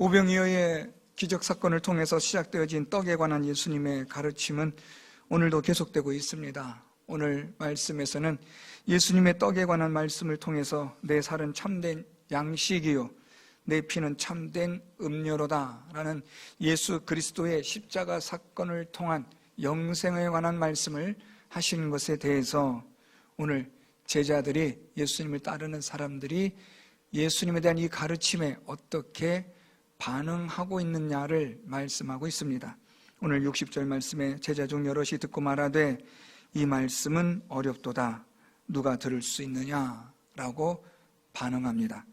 오병이어의 기적 사건을 통해서 시작되어진 떡에 관한 예수님의 가르침은 오늘도 계속되고 있습니다. 오늘 말씀에서는 예수님의 떡에 관한 말씀을 통해서 내 살은 참된 양식이요 내 피는 참된 음료로다라는 예수 그리스도의 십자가 사건을 통한 영생에 관한 말씀을 하시는 것에 대해서 오늘 제자들이 예수님을 따르는 사람들이 예수님에 대한 이 가르침에 어떻게 반응하고 있느냐를 말씀하고 있습니다. 오늘 60절 말씀에 제자 중 여럿이 듣고 말하되 이 말씀은 어렵도다. 누가 들을 수 있느냐라고 반응합니다.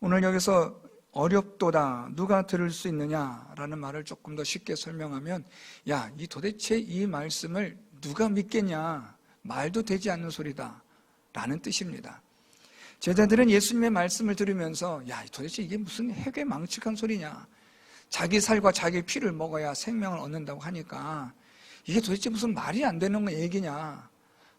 오늘 여기서 어렵도다. 누가 들을 수 있느냐라는 말을 조금 더 쉽게 설명하면 야, 이 도대체 이 말씀을 누가 믿겠냐? 말도 되지 않는 소리다. 라는 뜻입니다. 제자들은 예수님의 말씀을 들으면서 야 도대체 이게 무슨 핵의 망측한 소리냐 자기 살과 자기 피를 먹어야 생명을 얻는다고 하니까 이게 도대체 무슨 말이 안 되는 얘기냐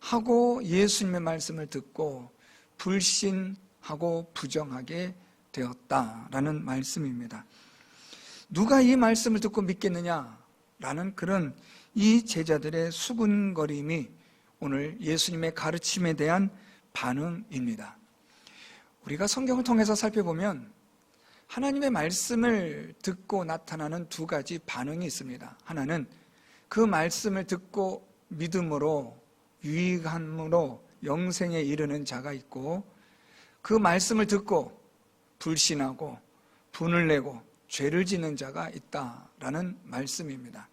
하고 예수님의 말씀을 듣고 불신하고 부정하게 되었다라는 말씀입니다. 누가 이 말씀을 듣고 믿겠느냐라는 그런 이 제자들의 수군거림이 오늘 예수님의 가르침에 대한 반응입니다. 우리가 성경을 통해서 살펴보면 하나님의 말씀을 듣고 나타나는 두 가지 반응이 있습니다. 하나는 그 말씀을 듣고 믿음으로 유익함으로 영생에 이르는 자가 있고 그 말씀을 듣고 불신하고 분을 내고 죄를 짓는 자가 있다라는 말씀입니다.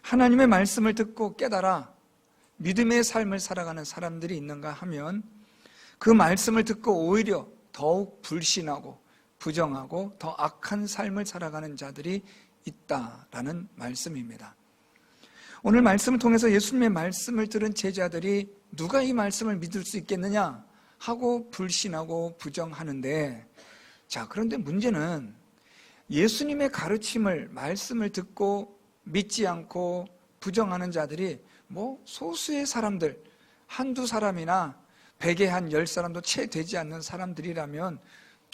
하나님의 말씀을 듣고 깨달아 믿음의 삶을 살아가는 사람들이 있는가 하면 그 말씀을 듣고 오히려 더욱 불신하고 부정하고 더 악한 삶을 살아가는 자들이 있다라는 말씀입니다. 오늘 말씀을 통해서 예수님의 말씀을 들은 제자들이 누가 이 말씀을 믿을 수 있겠느냐 하고 불신하고 부정하는데 자, 그런데 문제는 예수님의 가르침을 말씀을 듣고 믿지 않고 부정하는 자들이 뭐 소수의 사람들 한두 사람이나 백에 한열 사람도 채 되지 않는 사람들이라면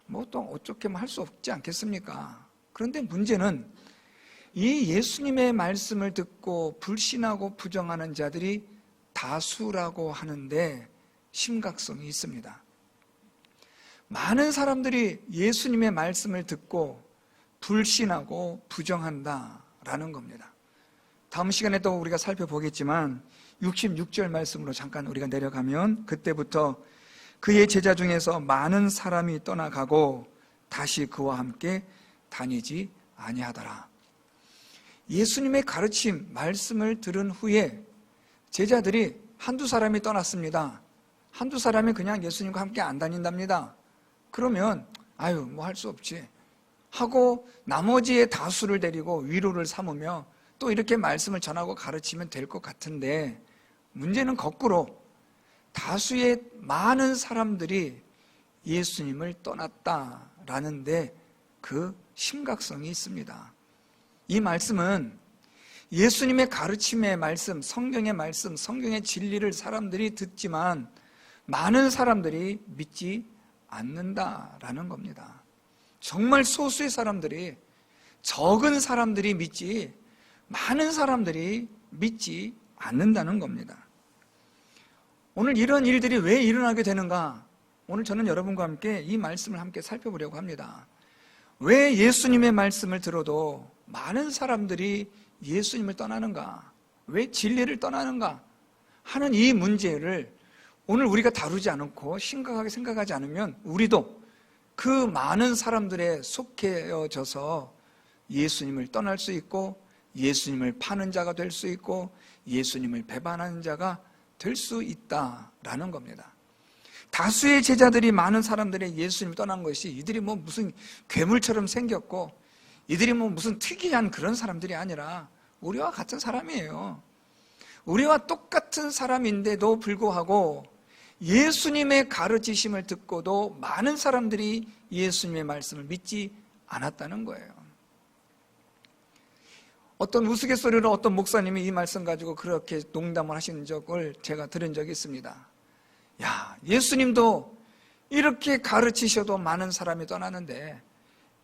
뭐 또 어떻게 할 수 없지 않겠습니까? 그런데 문제는 이 예수님의 말씀을 듣고 불신하고 부정하는 자들이 다수라고 하는데 심각성이 있습니다. 많은 사람들이 예수님의 말씀을 듣고 불신하고 부정한다라는 겁니다. 다음 시간에 또 우리가 살펴보겠지만 66절 말씀으로 잠깐 우리가 내려가면 그때부터 그의 제자 중에서 많은 사람이 떠나가고 다시 그와 함께 다니지 아니하더라. 예수님의 가르침, 말씀을 들은 후에 제자들이 한두 사람이 떠났습니다. 한두 사람이 그냥 예수님과 함께 안 다닌답니다. 그러면, 아유, 뭐 할 수 없지. 하고 나머지의 다수를 데리고 위로를 삼으며 또 이렇게 말씀을 전하고 가르치면 될 것 같은데 문제는 거꾸로 다수의 많은 사람들이 예수님을 떠났다라는데 그 심각성이 있습니다. 이 말씀은 예수님의 가르침의 말씀, 성경의 말씀, 성경의 진리를 사람들이 듣지만 많은 사람들이 믿지 않는다라는 겁니다. 정말 소수의 사람들이 적은 사람들이 믿지 많은 사람들이 믿지 않는다는 겁니다. 오늘 이런 일들이 왜 일어나게 되는가? 오늘 저는 여러분과 함께 이 말씀을 함께 살펴보려고 합니다. 왜 예수님의 말씀을 들어도 많은 사람들이 예수님을 떠나는가? 왜 진리를 떠나는가? 하는 이 문제를 오늘 우리가 다루지 않고 심각하게 생각하지 않으면 우리도 그 많은 사람들에 속해져서 예수님을 떠날 수 있고 예수님을 파는 자가 될 수 있고 예수님을 배반하는 자가 될 수 있다라는 겁니다. 다수의 제자들이 많은 사람들의 예수님을 떠난 것이 이들이 뭐 무슨 괴물처럼 생겼고 이들이 뭐 무슨 특이한 그런 사람들이 아니라 우리와 같은 사람이에요. 우리와 똑같은 사람인데도 불구하고 예수님의 가르치심을 듣고도 많은 사람들이 예수님의 말씀을 믿지 않았다는 거예요. 어떤 우스갯소리로 어떤 목사님이 이 말씀 가지고 그렇게 농담을 하시는 적을 제가 들은 적이 있습니다. 야, 예수님도 이렇게 가르치셔도 많은 사람이 떠나는데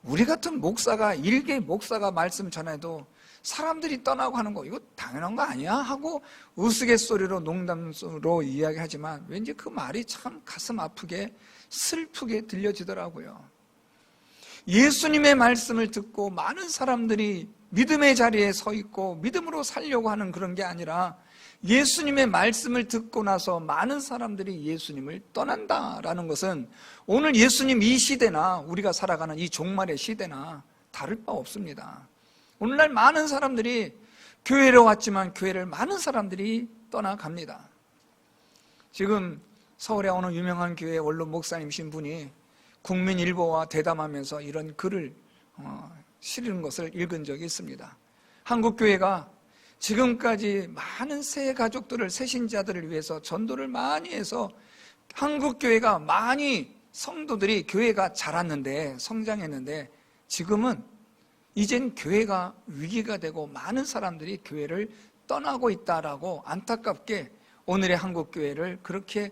우리 같은 목사가 일개 목사가 말씀 전해도 사람들이 떠나고 하는 거 이거 당연한 거 아니야 하고 우스갯소리로 농담으로 이야기하지만 왠지 그 말이 참 가슴 아프게 슬프게 들려지더라고요. 예수님의 말씀을 듣고 많은 사람들이 믿음의 자리에 서 있고 믿음으로 살려고 하는 그런 게 아니라 예수님의 말씀을 듣고 나서 많은 사람들이 예수님을 떠난다라는 것은 오늘 예수님 이 시대나 우리가 살아가는 이 종말의 시대나 다를 바 없습니다. 오늘날 많은 사람들이 교회로 왔지만 교회를 많은 사람들이 떠나갑니다. 지금 서울에 어느 유명한 교회 원로 목사님이신 분이 국민일보와 대담하면서 이런 글을 어, 실은 것을 읽은 적이 있습니다. 한국 교회가 지금까지 많은 새 가족들을 새 신자들을 위해서 전도를 많이 해서 한국 교회가 많이 성도들이 교회가 자랐는데 성장했는데 지금은 이젠 교회가 위기가 되고 많은 사람들이 교회를 떠나고 있다라고 안타깝게 오늘의 한국 교회를 그렇게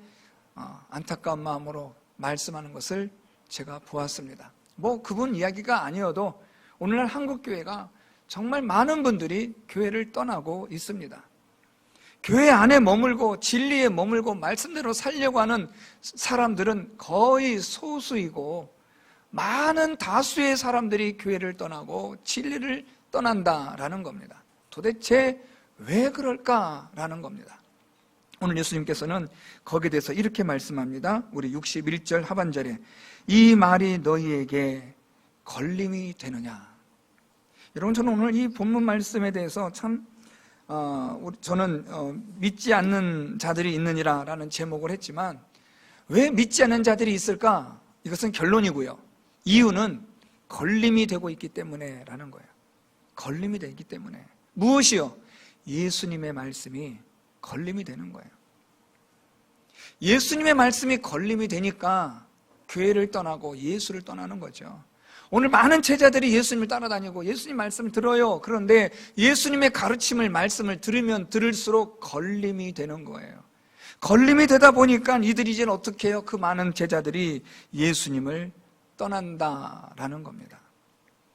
어, 안타까운 마음으로 말씀하는 것을 제가 보았습니다. 뭐 그분 이야기가 아니어도 오늘날 한국 교회가 정말 많은 분들이 교회를 떠나고 있습니다. 교회 안에 머물고 진리에 머물고 말씀대로 살려고 하는 사람들은 거의 소수이고 많은 다수의 사람들이 교회를 떠나고 진리를 떠난다라는 겁니다. 도대체 왜 그럴까라는 겁니다. 오늘 예수님께서는 거기에 대해서 이렇게 말씀합니다. 우리 61절 하반절에 이 말이 너희에게 걸림이 되느냐. 여러분 저는 오늘 이 본문 말씀에 대해서 참 어, 저는 어, 믿지 않는 자들이 있느니라라는 제목을 했지만 왜 믿지 않는 자들이 있을까? 이것은 결론이고요. 이유는 걸림이 되고 있기 때문에라는 거예요. 걸림이 되기 때문에 무엇이요? 예수님의 말씀이 걸림이 되는 거예요. 예수님의 말씀이 걸림이 되니까 교회를 떠나고 예수를 떠나는 거죠. 오늘 많은 제자들이 예수님을 따라다니고 예수님 말씀을 들어요. 그런데 예수님의 가르침을 말씀을 들으면 들을수록 걸림이 되는 거예요. 걸림이 되다 보니까 이들이 이제 어떻게 해요? 그 많은 제자들이 예수님을 떠난다라는 겁니다.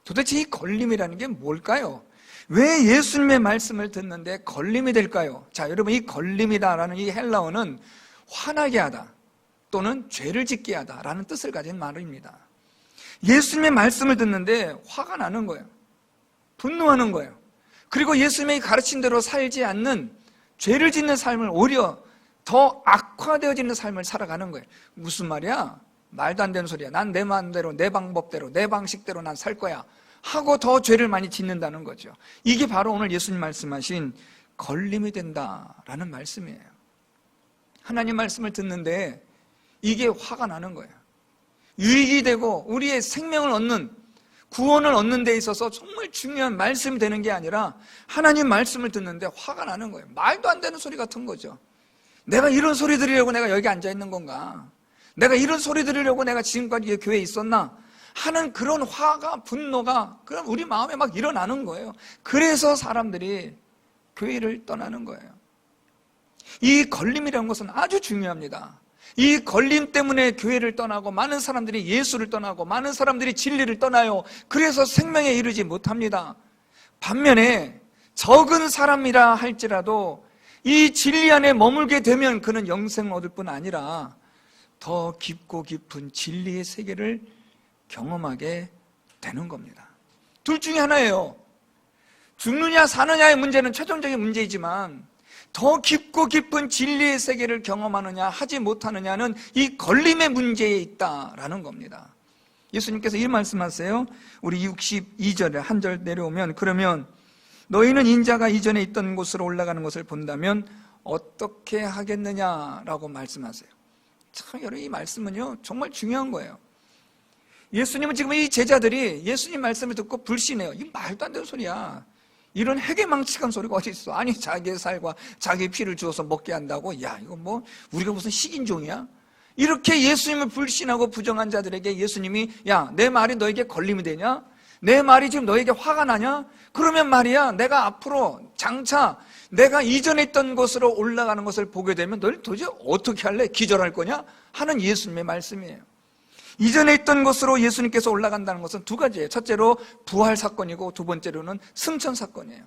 도대체 이 걸림이라는 게 뭘까요? 왜 예수님의 말씀을 듣는데 걸림이 될까요? 자, 여러분 이 걸림이다라는 이 헬라어는 화나게 하다 또는 죄를 짓게 하다라는 뜻을 가진 말입니다. 예수님의 말씀을 듣는데 화가 나는 거예요. 분노하는 거예요. 그리고 예수님의 가르친 대로 살지 않는 죄를 짓는 삶을 오히려 더 악화되어지는 삶을 살아가는 거예요. 무슨 말이야? 말도 안 되는 소리야. 난 내 마음대로, 내 방법대로, 내 방식대로 난 살 거야. 하고 더 죄를 많이 짓는다는 거죠. 이게 바로 오늘 예수님 말씀하신 걸림이 된다라는 말씀이에요. 하나님 말씀을 듣는데 이게 화가 나는 거예요. 유익이 되고 우리의 생명을 얻는 구원을 얻는 데 있어서 정말 중요한 말씀이 되는 게 아니라 하나님 말씀을 듣는데 화가 나는 거예요. 말도 안 되는 소리 같은 거죠. 내가 이런 소리 들으려고 내가 여기 앉아 있는 건가? 내가 이런 소리 들으려고 내가 지금까지 교회에 있었나? 하는 그런 화가 분노가 그럼 우리 마음에 막 일어나는 거예요. 그래서 사람들이 교회를 떠나는 거예요. 이 걸림이라는 것은 아주 중요합니다. 이 걸림 때문에 교회를 떠나고 많은 사람들이 예수를 떠나고 많은 사람들이 진리를 떠나요. 그래서 생명에 이르지 못합니다. 반면에 적은 사람이라 할지라도 이 진리 안에 머물게 되면 그는 영생을 얻을 뿐 아니라 더 깊고 깊은 진리의 세계를 경험하게 되는 겁니다. 둘 중에 하나예요. 죽느냐 사느냐의 문제는 최종적인 문제이지만 더 깊고 깊은 진리의 세계를 경험하느냐 하지 못하느냐는 이 걸림의 문제에 있다라는 겁니다. 예수님께서 이 말씀하세요. 우리 62절에 한 절 내려오면 그러면 너희는 인자가 이전에 있던 곳으로 올라가는 것을 본다면 어떻게 하겠느냐라고 말씀하세요. 참 여러분 이 말씀은요 정말 중요한 거예요. 예수님은 지금 이 제자들이 예수님 말씀을 듣고 불신해요. 이 말도 안 되는 소리야. 이런 해괴망측한 소리가 어디 있어? 아니 자기의 살과 자기 피를 주어서 먹게 한다고? 야 이거 뭐 우리가 무슨 식인종이야? 이렇게 예수님을 불신하고 부정한 자들에게 예수님이 야 내 말이 너에게 걸림이 되냐? 내 말이 지금 너에게 화가 나냐? 그러면 말이야 내가 앞으로 장차 내가 이전에 있던 곳으로 올라가는 것을 보게 되면 널 도대체 어떻게 할래? 기절할 거냐? 하는 예수님의 말씀이에요. 이전에 있던 곳으로 예수님께서 올라간다는 것은 두 가지예요. 첫째로 부활 사건이고 두 번째로는 승천 사건이에요.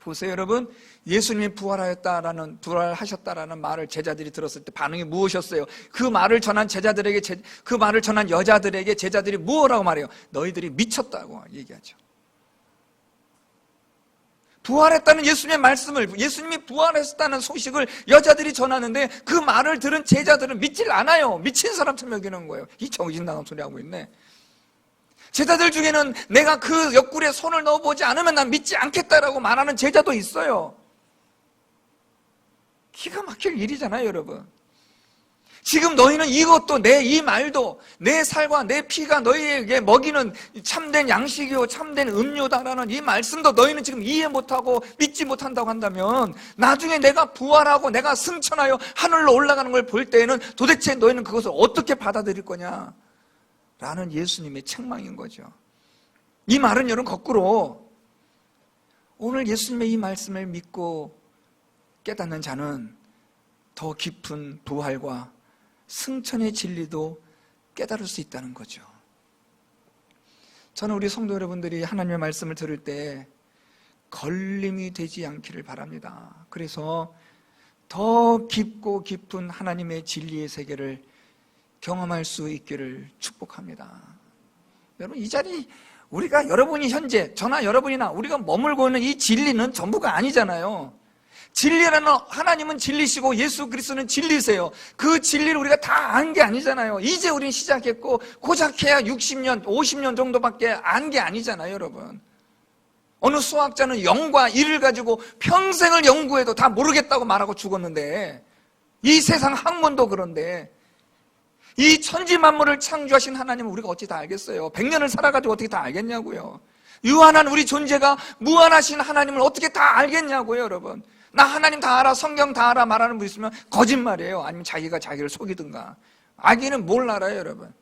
보세요, 여러분. 예수님이 부활하였다라는, 부활하셨다라는 말을 제자들이 들었을 때 반응이 무엇이었어요? 그 말을 전한 제자들에게, 제- 그 말을 전한 여자들에게 제자들이 무엇라고 말해요? 너희들이 미쳤다고 얘기하죠. 부활했다는 예수님의 말씀을, 예수님이 부활했다는 소식을 여자들이 전하는데 그 말을 들은 제자들은 믿질 않아요. 미친 사람처럼 여기는 거예요. 이 정신 나간 소리 하고 있네. 제자들 중에는 내가 그 옆구리에 손을 넣어보지 않으면 난 믿지 않겠다라고 말하는 제자도 있어요. 기가 막힐 일이잖아요, 여러분. 지금 너희는 이것도 내 이 말도 내 살과 내 피가 너희에게 먹이는 참된 양식이요 참된 음료다라는 이 말씀도 너희는 지금 이해 못하고 믿지 못한다고 한다면 나중에 내가 부활하고 내가 승천하여 하늘로 올라가는 걸 볼 때에는 도대체 너희는 그것을 어떻게 받아들일 거냐? 라는 예수님의 책망인 거죠. 이 말은 여러분 거꾸로 오늘 예수님의 이 말씀을 믿고 깨닫는 자는 더 깊은 부활과 승천의 진리도 깨달을 수 있다는 거죠. 저는 우리 성도 여러분들이 하나님의 말씀을 들을 때 걸림이 되지 않기를 바랍니다. 그래서 더 깊고 깊은 하나님의 진리의 세계를 경험할 수 있기를 축복합니다. 여러분, 이 자리, 우리가 여러분이 현재, 저나 여러분이나 우리가 머물고 있는 이 진리는 전부가 아니잖아요. 진리라는 하나님은 진리시고 예수 그리스도는 진리세요. 그 진리를 우리가 다 안 게 아니잖아요. 이제 우린 시작했고 고작 해야 60년, 50년 정도밖에 안 게 아니잖아요, 여러분. 어느 수학자는 영과 일을 가지고 평생을 연구해도 다 모르겠다고 말하고 죽었는데 이 세상 학문도 그런데 이 천지 만물을 창조하신 하나님은 우리가 어찌 다 알겠어요? 100년을 살아가지고 어떻게 다 알겠냐고요. 유한한 우리 존재가 무한하신 하나님을 어떻게 다 알겠냐고요, 여러분. 나 하나님 다 알아, 성경 다 알아 말하는 분 있으면 거짓말이에요. 아니면 자기가 자기를 속이든가. 아기는 뭘 알아요, 여러분.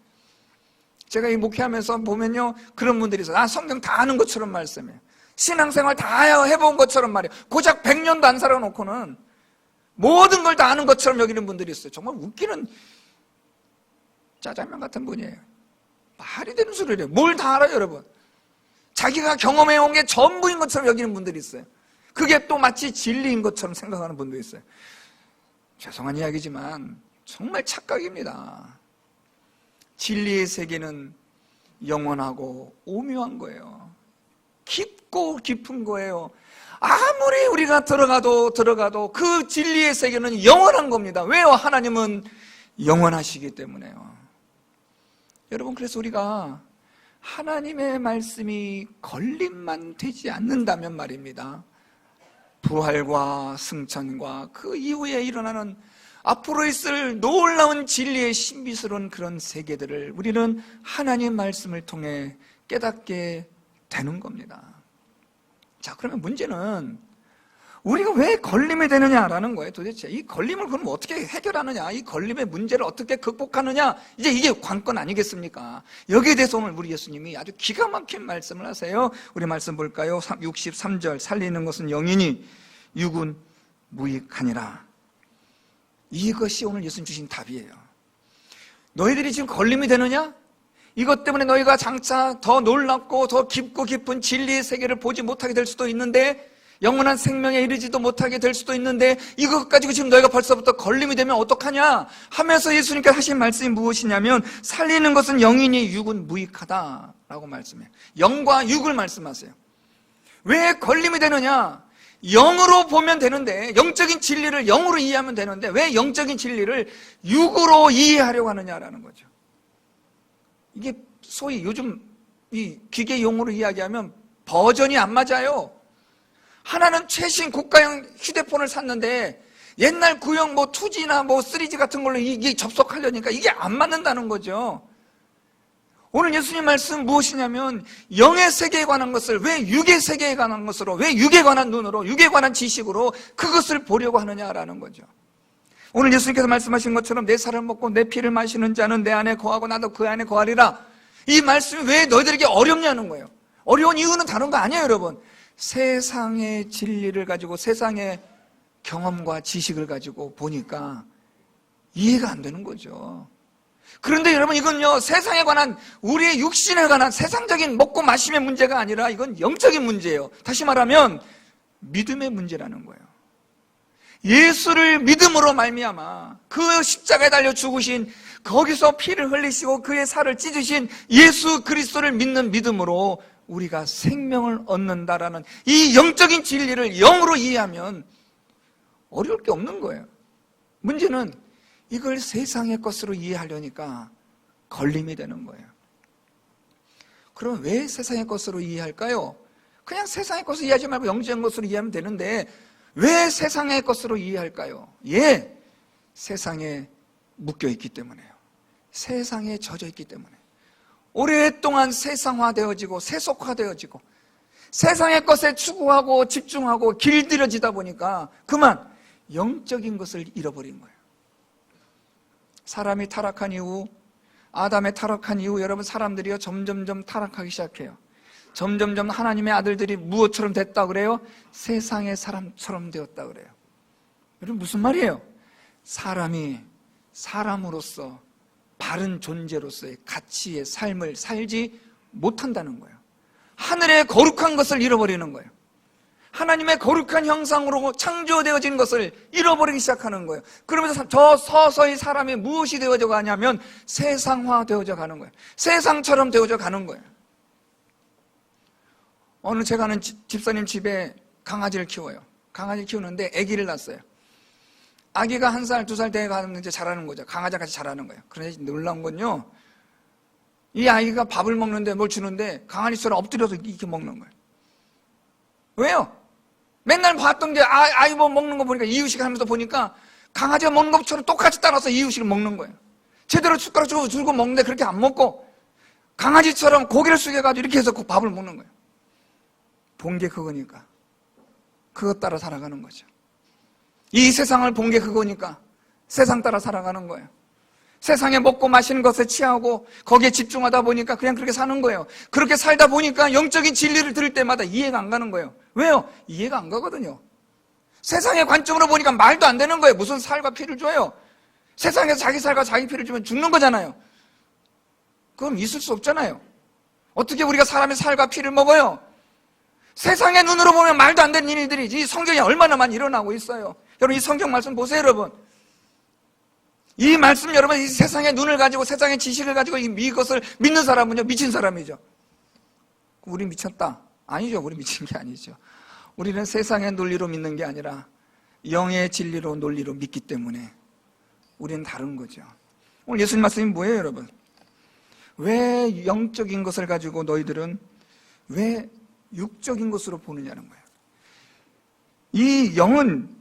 제가 이 목회하면서 보면요, 그런 분들이 있어요. 아, 성경 다 아는 것처럼 말씀해요. 신앙생활 다 해본 것처럼 말이에요. 고작 100년도 안 살아놓고는 모든 걸 다 아는 것처럼 여기는 분들이 있어요. 정말 웃기는 짜장면 같은 분이에요. 말이 되는 소리래요. 뭘 다 알아요, 여러분. 자기가 경험해온 게 전부인 것처럼 여기는 분들이 있어요. 그게 또 마치 진리인 것처럼 생각하는 분도 있어요. 죄송한 이야기지만 정말 착각입니다. 진리의 세계는 영원하고 오묘한 거예요. 깊고 깊은 거예요. 아무리 우리가 들어가도 들어가도 그 진리의 세계는 영원한 겁니다. 왜요? 하나님은 영원하시기 때문에요. 여러분, 그래서 우리가 하나님의 말씀이 걸림만 되지 않는다면 말입니다. 부활과 승천과 그 이후에 일어나는 앞으로 있을 놀라운 진리의 신비스러운 그런 세계들을 우리는 하나님 말씀을 통해 깨닫게 되는 겁니다. 자, 그러면 문제는 우리가 왜 걸림이 되느냐라는 거예요, 도대체. 이 걸림을 그럼 어떻게 해결하느냐, 이 걸림의 문제를 어떻게 극복하느냐, 이제 이게 관건 아니겠습니까? 여기에 대해서 오늘 우리 예수님이 아주 기가 막힌 말씀을 하세요. 우리 말씀 볼까요? 63절, 살리는 것은 영이니 육은 무익하니라. 이것이 오늘 예수님 주신 답이에요. 너희들이 지금 걸림이 되느냐? 이것 때문에 너희가 장차 더 놀랍고 더 깊고 깊은 진리의 세계를 보지 못하게 될 수도 있는데 영원한 생명에 이르지도 못하게 될 수도 있는데 이것 가지고 지금 너희가 벌써부터 걸림이 되면 어떡하냐 하면서 예수님께서 하신 말씀이 무엇이냐면 살리는 것은 영이니 육은 무익하다라고 말씀해요. 영과 육을 말씀하세요. 왜 걸림이 되느냐? 영으로 보면 되는데 영적인 진리를 영으로 이해하면 되는데 왜 영적인 진리를 육으로 이해하려고 하느냐라는 거죠. 이게 소위 요즘 이 기계 용어로 이야기하면 버전이 안 맞아요. 하나는 최신 고가형 휴대폰을 샀는데 옛날 구형 뭐 2G나 뭐 3G 같은 걸로 이게 접속하려니까 이게 안 맞는다는 거죠. 오늘 예수님 말씀 무엇이냐면 영의 세계에 관한 것을 왜 육의 세계에 관한 것으로 왜 육에 관한 눈으로 육에 관한 지식으로 그것을 보려고 하느냐라는 거죠. 오늘 예수님께서 말씀하신 것처럼 내 살을 먹고 내 피를 마시는 자는 내 안에 거하고 나도 그 안에 거하리라. 이 말씀이 왜 너희들에게 어렵냐는 거예요. 어려운 이유는 다른 거 아니에요, 여러분. 세상의 진리를 가지고 세상의 경험과 지식을 가지고 보니까 이해가 안 되는 거죠. 그런데 여러분 이건요 세상에 관한 우리의 육신에 관한 세상적인 먹고 마심의 문제가 아니라 이건 영적인 문제예요. 다시 말하면 믿음의 문제라는 거예요. 예수를 믿음으로 말미암아 그 십자가에 달려 죽으신 거기서 피를 흘리시고 그의 살을 찢으신 예수 그리스도를 믿는 믿음으로 우리가 생명을 얻는다라는 이 영적인 진리를 영으로 이해하면 어려울 게 없는 거예요. 문제는 이걸 세상의 것으로 이해하려니까 걸림이 되는 거예요. 그럼 왜 세상의 것으로 이해할까요? 그냥 세상의 것을 이해하지 말고 영적인 것으로 이해하면 되는데 왜 세상의 것으로 이해할까요? 예, 세상에 묶여 있기 때문에요. 세상에 젖어 있기 때문에. 오랫동안 세상화되어지고 세속화되어지고 세상의 것에 추구하고 집중하고 길들여지다 보니까 그만 영적인 것을 잃어버린 거예요. 사람이 타락한 이후 아담의 타락한 이후 여러분 사람들이요 점점점 타락하기 시작해요. 점점점 하나님의 아들들이 무엇처럼 됐다 그래요? 세상의 사람처럼 되었다 그래요. 여러분 무슨 말이에요? 사람이 사람으로서 바른 존재로서의 가치의 삶을 살지 못한다는 거예요. 하늘의 거룩한 것을 잃어버리는 거예요. 하나님의 거룩한 형상으로 창조되어진 것을 잃어버리기 시작하는 거예요. 그러면서 저 서서히 사람이 무엇이 되어져 가냐면 세상화 되어져 가는 거예요. 세상처럼 되어져 가는 거예요. 어느 제가 아는 집사님 집에 강아지를 키워요. 강아지를 키우는데 아기를 낳았어요. 아기가 한 살, 두살돼 가면 이제 자라는 거죠. 강아지 같이 자라는 거예요. 그런데 놀라운 건요. 이 아이가 밥을 먹는데 뭘 주는데 강아지처럼 엎드려서 이렇게 먹는 거예요. 왜요? 맨날 봤던 게 아, 아이 뭐 먹는 거 보니까 이유식 하면서 보니까 강아지가 먹는 것처럼 똑같이 따라서 이유식을 먹는 거예요. 제대로 숟가락 주고 들고 먹는데 그렇게 안 먹고 강아지처럼 고개를 숙여가지고 이렇게 해서 그 밥을 먹는 거예요. 본 게 그거니까. 그것 따라 살아가는 거죠. 이 세상을 본 게 그거니까 세상 따라 살아가는 거예요. 세상에 먹고 마시는 것에 취하고 거기에 집중하다 보니까 그냥 그렇게 사는 거예요. 그렇게 살다 보니까 영적인 진리를 들을 때마다 이해가 안 가는 거예요. 왜요? 이해가 안 가거든요. 세상의 관점으로 보니까 말도 안 되는 거예요. 무슨 살과 피를 줘요? 세상에서 자기 살과 자기 피를 주면 죽는 거잖아요. 그럼 있을 수 없잖아요. 어떻게 우리가 사람의 살과 피를 먹어요? 세상의 눈으로 보면 말도 안 되는 일들이 이 성경에 얼마나 많이 일어나고 있어요. 여러분 이 성경 말씀 보세요, 여러분. 이 말씀 여러분 이 세상의 눈을 가지고 세상의 지식을 가지고 이것을 믿는 사람은요 미친 사람이죠. 우리 미쳤다. 아니죠. 우리 미친 게 아니죠. 우리는 세상의 논리로 믿는 게 아니라 영의 진리로 논리로 믿기 때문에 우리는 다른 거죠. 오늘 예수님 말씀이 뭐예요, 여러분? 왜 영적인 것을 가지고 너희들은 왜 육적인 것으로 보느냐는 거예요. 이 영은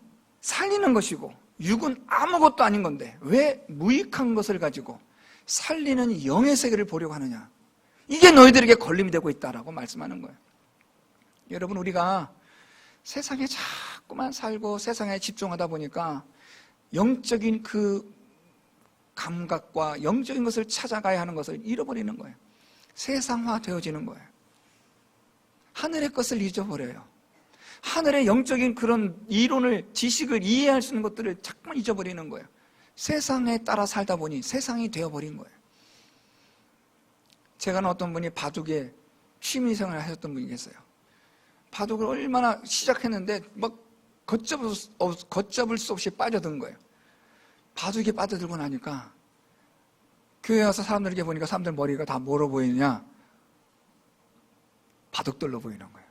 살리는 것이고 육은 아무것도 아닌 건데 왜 무익한 것을 가지고 살리는 영의 세계를 보려고 하느냐? 이게 너희들에게 걸림이 되고 있다라고 말씀하는 거예요. 여러분 우리가 세상에 자꾸만 살고 세상에 집중하다 보니까 영적인 그 감각과 영적인 것을 찾아가야 하는 것을 잃어버리는 거예요. 세상화 되어지는 거예요. 하늘의 것을 잊어버려요. 하늘의 영적인 그런 이론을, 지식을 이해할 수 있는 것들을 자꾸만 잊어버리는 거예요. 세상에 따라 살다 보니 세상이 되어버린 거예요. 제가 어떤 분이 바둑에 취미생활을 하셨던 분이 계세요. 바둑을 얼마나 시작했는데 막 걷잡을, 수, 걷잡을 수 없이 빠져든 거예요. 바둑에 빠져들고 나니까 교회 와서 사람들에게 보니까 사람들 머리가 다 뭐로 보이느냐? 바둑돌로 보이는 거예요.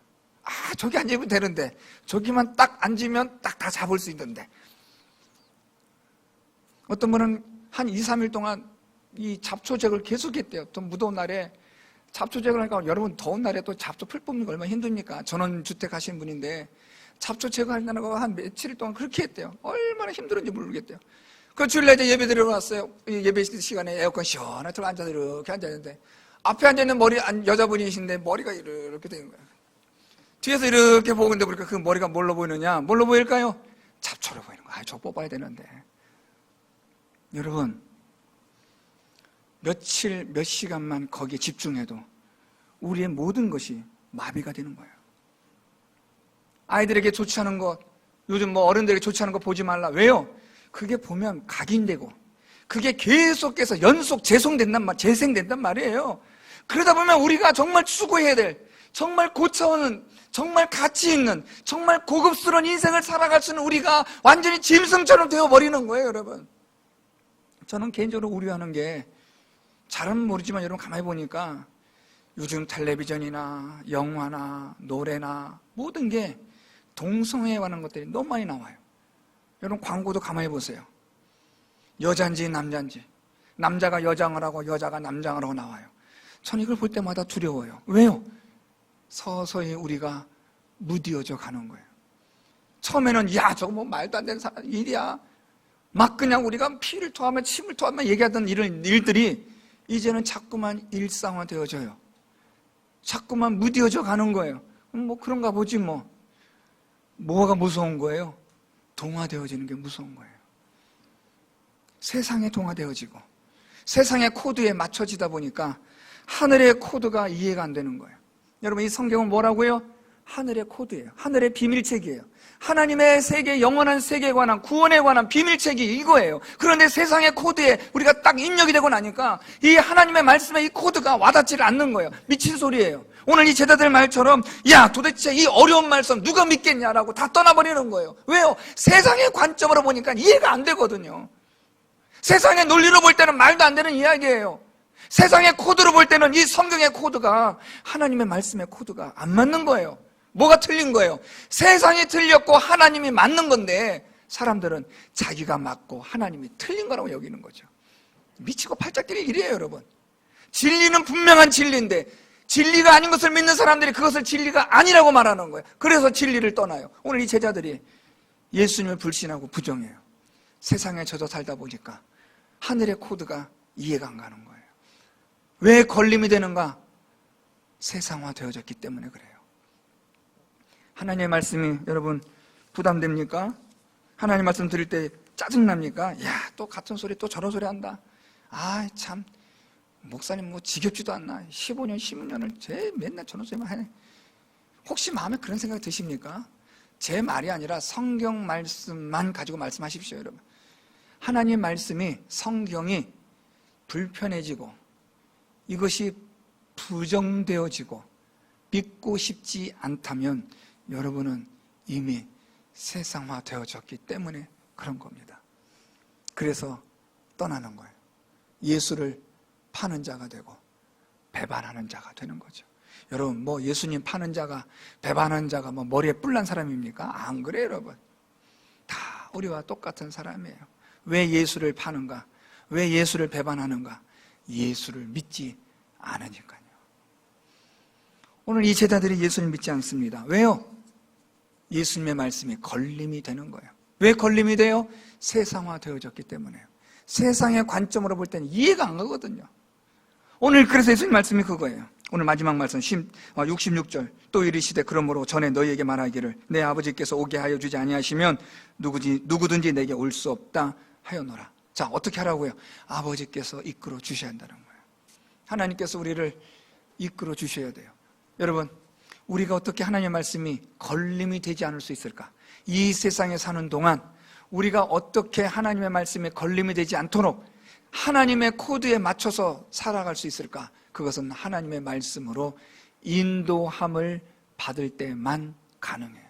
아, 저기 앉으면 되는데, 저기만 딱 앉으면 딱 다 잡을 수 있는데. 어떤 분은 한 2, 3일 동안 이 잡초잭을 계속 했대요. 또 무더운 날에 잡초잭을 하니까 여러분 더운 날에 또 잡초 풀 뽑는 거 얼마나 힘듭니까? 전원 주택 하시는 분인데 잡초잭을 하려고 한 며칠 동안 그렇게 했대요. 얼마나 힘들었는지 모르겠대요. 그 주일날 이제 예배 드리러 왔어요. 예배 시간에 에어컨 시원하게 틀어 앉아서 이렇게 앉아있는데 앞에 앉아있는 머리, 여자분이신데 머리가 이렇게 되는 거예요. 뒤에서 이렇게 보는데 보니까 그 머리가 뭘로 보이느냐? 뭘로 보일까요? 잡초로 보이는 거야. 아, 저 뽑아야 되는데. 여러분, 며칠, 몇 시간만 거기에 집중해도 우리의 모든 것이 마비가 되는 거예요. 아이들에게 좋지 않은 것, 요즘 뭐 어른들에게 좋지 않은 거 보지 말라. 왜요? 그게 보면 각인되고, 그게 계속해서 연속 재송된단 말, 재생된단 말이에요. 그러다 보면 우리가 정말 추구해야 될, 정말 고차원은, 정말 가치 있는, 정말 고급스러운 인생을 살아갈 수 있는 우리가 완전히 짐승처럼 되어버리는 거예요, 여러분. 저는 개인적으로 우려하는 게, 잘은 모르지만 여러분 가만히 보니까 요즘 텔레비전이나 영화나 노래나 모든 게 동성애에 관한 것들이 너무 많이 나와요. 여러분 광고도 가만히 보세요. 여잔지 남잔지 남자가 여장을 하고 여자가 남장을 하고 나와요. 전 이걸 볼 때마다 두려워요. 왜요? 서서히 우리가 무디어져 가는 거예요. 처음에는 야 저거 뭐 말도 안 되는 일이야. 막 그냥 우리가 피를 토하며 침을 토하며 얘기하던 이런 일들이 이제는 자꾸만 일상화되어져요. 자꾸만 무디어져 가는 거예요. 음, 뭐 그런가 보지 뭐. 뭐가 무서운 거예요? 동화되어지는 게 무서운 거예요. 세상에 동화되어지고 세상의 코드에 맞춰지다 보니까 하늘의 코드가 이해가 안 되는 거예요. 여러분 이 성경은 뭐라고요? 하늘의 코드예요. 하늘의 비밀책이에요. 하나님의 세계, 영원한 세계에 관한 구원에 관한 비밀책이 이거예요. 그런데 세상의 코드에 우리가 딱 입력이 되고 나니까 이 하나님의 말씀의 이 코드가 와닿지를 않는 거예요. 미친 소리예요. 오늘 이 제자들 말처럼 야 도대체 이 어려운 말씀 누가 믿겠냐라고 다 떠나버리는 거예요. 왜요? 세상의 관점으로 보니까 이해가 안 되거든요. 세상의 논리로 볼 때는 말도 안 되는 이야기예요. 세상의 코드로 볼 때는 이 성경의 코드가 하나님의 말씀의 코드가 안 맞는 거예요. 뭐가 틀린 거예요? 세상이 틀렸고 하나님이 맞는 건데 사람들은 자기가 맞고 하나님이 틀린 거라고 여기는 거죠. 미치고 팔짝 뛰는 일이에요, 여러분. 진리는 분명한 진리인데 진리가 아닌 것을 믿는 사람들이 그것을 진리가 아니라고 말하는 거예요. 그래서 진리를 떠나요. 오늘 이 제자들이 예수님을 불신하고 부정해요. 세상에 젖어 살다 보니까 하늘의 코드가 이해가 안 가는 거예요. 왜 걸림이 되는가? 세상화 되어졌기 때문에 그래요. 하나님의 말씀이 여러분 부담됩니까? 하나님 말씀 들을 때 짜증납니까? 야, 또 같은 소리, 또 저런 소리 한다. 아, 참. 목사님 뭐 지겹지도 않나. 15년, 16년을 제 맨날 저런 소리만 하네. 혹시 마음에 그런 생각이 드십니까? 제 말이 아니라 성경 말씀만 가지고 말씀하십시오, 여러분. 하나님 말씀이, 성경이 불편해지고 이것이 부정되어지고 믿고 싶지 않다면 여러분은 이미 세상화 되어졌기 때문에 그런 겁니다. 그래서 떠나는 거예요. 예수를 파는 자가 되고 배반하는 자가 되는 거죠. 여러분, 뭐 예수님 파는 자가 배반하는 자가 뭐 머리에 뿔난 사람입니까? 안 그래요, 여러분. 다 우리와 똑같은 사람이에요. 왜 예수를 파는가? 왜 예수를 배반하는가? 예수를 믿지 않으니까요. 오늘 이 제자들이 예수를 믿지 않습니다. 왜요? 예수님의 말씀이 걸림이 되는 거예요. 왜 걸림이 돼요? 세상화 되어졌기 때문에요. 세상의 관점으로 볼 때는 이해가 안 가거든요. 오늘 그래서 예수님 말씀이 그거예요. 오늘 마지막 말씀 66절 또 이르시되 그러므로 전에 너희에게 말하기를 내 아버지께서 오게 하여 주지 아니하시면 누구든지 내게 올 수 없다 하였노라. 자 어떻게 하라고요? 아버지께서 이끌어 주셔야 한다는 거예요. 하나님께서 우리를 이끌어 주셔야 돼요. 여러분 우리가 어떻게 하나님의 말씀이 걸림이 되지 않을 수 있을까? 이 세상에 사는 동안 우리가 어떻게 하나님의 말씀에 걸림이 되지 않도록 하나님의 코드에 맞춰서 살아갈 수 있을까? 그것은 하나님의 말씀으로 인도함을 받을 때만 가능해요.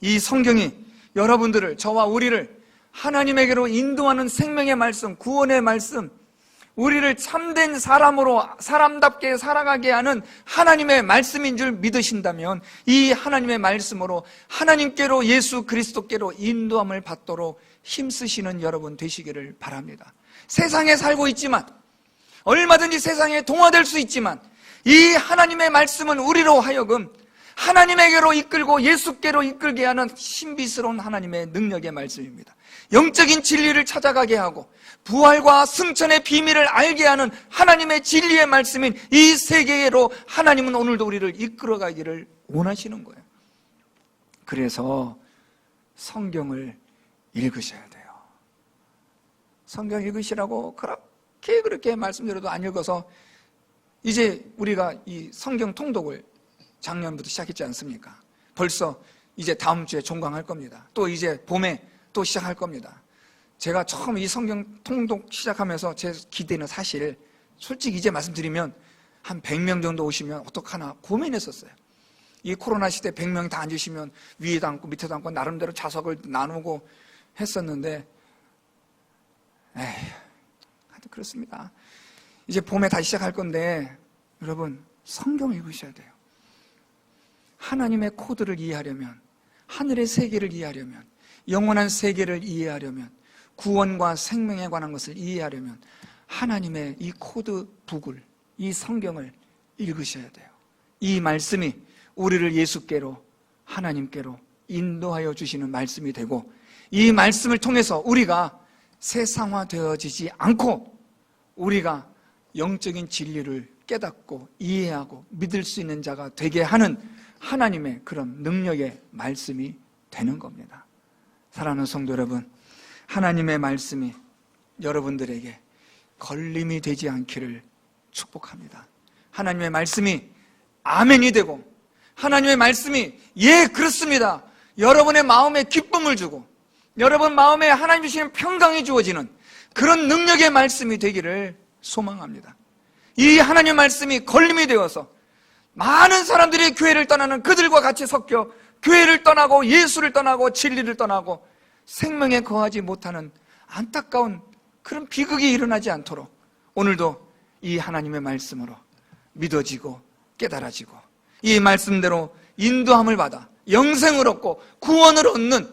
이 성경이 여러분들을, 저와 우리를 하나님에게로 인도하는 생명의 말씀, 구원의 말씀, 우리를 참된 사람으로 사람답게 살아가게 하는 하나님의 말씀인 줄 믿으신다면 이 하나님의 말씀으로 하나님께로 예수 그리스도께로 인도함을 받도록 힘쓰시는 여러분 되시기를 바랍니다. 세상에 살고 있지만 얼마든지 세상에 동화될 수 있지만 이 하나님의 말씀은 우리로 하여금 하나님에게로 이끌고 예수께로 이끌게 하는 신비스러운 하나님의 능력의 말씀입니다. 영적인 진리를 찾아가게 하고 부활과 승천의 비밀을 알게 하는 하나님의 진리의 말씀인 이 세계로 하나님은 오늘도 우리를 이끌어 가기를 원하시는 거예요. 그래서 성경을 읽으셔야 돼요. 성경 읽으시라고 그렇게 그렇게 말씀드려도 안 읽어서 이제 우리가 이 성경 통독을 작년부터 시작했지 않습니까? 벌써 이제 다음 주에 종강할 겁니다. 또 이제 봄에 또 시작할 겁니다. 제가 처음 이 성경 통독 시작하면서 제 기대는 사실 솔직히 이제 말씀드리면 한 100명 정도 오시면 어떡하나 고민했었어요. 이 코로나 시대 100명 다 앉으시면 위에도 앉고 밑에도 앉고 나름대로 좌석을 나누고 했었는데 에휴 하여튼 그렇습니다. 이제 봄에 다시 시작할 건데 여러분 성경을 읽으셔야 돼요. 하나님의 코드를 이해하려면 하늘의 세계를 이해하려면 영원한 세계를 이해하려면 구원과 생명에 관한 것을 이해하려면 하나님의 이 코드 북을 이 성경을 읽으셔야 돼요. 이 말씀이 우리를 예수께로 하나님께로 인도하여 주시는 말씀이 되고 이 말씀을 통해서 우리가 세상화 되어지지 않고 우리가 영적인 진리를 깨닫고 이해하고 믿을 수 있는 자가 되게 하는 하나님의 그런 능력의 말씀이 되는 겁니다. 사랑하는 성도 여러분, 하나님의 말씀이 여러분들에게 걸림이 되지 않기를 축복합니다. 하나님의 말씀이 아멘이 되고 하나님의 말씀이 예 그렇습니다. 여러분의 마음에 기쁨을 주고 여러분 마음에 하나님 주시는 평강이 주어지는 그런 능력의 말씀이 되기를 소망합니다. 이 하나님 말씀이 걸림이 되어서 많은 사람들이 교회를 떠나는 그들과 같이 섞여 교회를 떠나고 예수를 떠나고 진리를 떠나고 생명에 거하지 못하는 안타까운 그런 비극이 일어나지 않도록 오늘도 이 하나님의 말씀으로 믿어지고 깨달아지고 이 말씀대로 인도함을 받아 영생을 얻고 구원을 얻는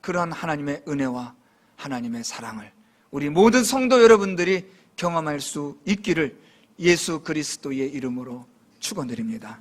그러한 하나님의 은혜와 하나님의 사랑을 우리 모든 성도 여러분들이 경험할 수 있기를 예수 그리스도의 이름으로 축원드립니다.